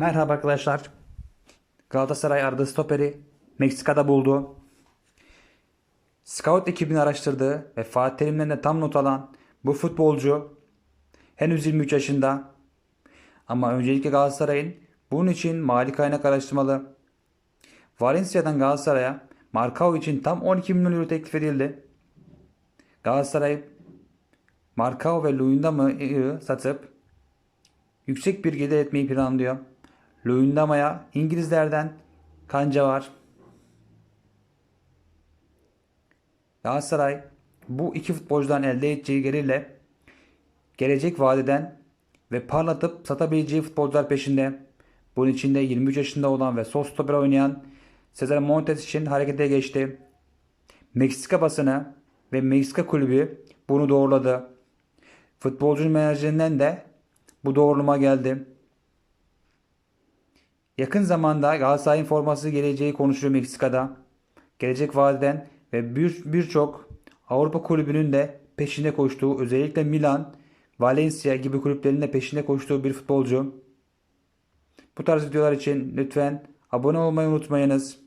Merhaba arkadaşlar. Galatasaray aradığı stoperi Meksika'da buldu. Scout ekibini araştırdığı ve Fatih Terim'den de tam not alan bu futbolcu henüz 23 yaşında. Ama öncelikle Galatasaray'ın bunun için mali kaynak araştırmalı. Valencia'dan Galatasaray'a Markao için tam 12 milyon euro teklif edildi. Galatasaray Markao ve Luyendama'yı satıp yüksek bir gelir etmeyi planlıyor. Luyendama'ya İngilizlerden kanca var. Galatasaray bu iki futbolcudan elde edeceği gelirle gelecek vadeden ve parlatıp satabileceği futbolcular peşinde. Bunun içinde 23 yaşında olan ve sol stoper oynayan Cesar Montes için harekete geçti. Meksika basını ve Meksika kulübü bunu doğruladı. Futbolcunun menajerinden de bu doğrulama geldi. Yakın zamanda Galatasaray'ın forması geleceği konuşuluyor Meksika'da. Gelecek vadeden ve bir- birçok Avrupa kulübünün de peşinde koştuğu özellikle Milan, Valencia gibi kulüplerin de peşinde koştuğu bir futbolcu. Bu tarz videolar için lütfen abone olmayı unutmayınız.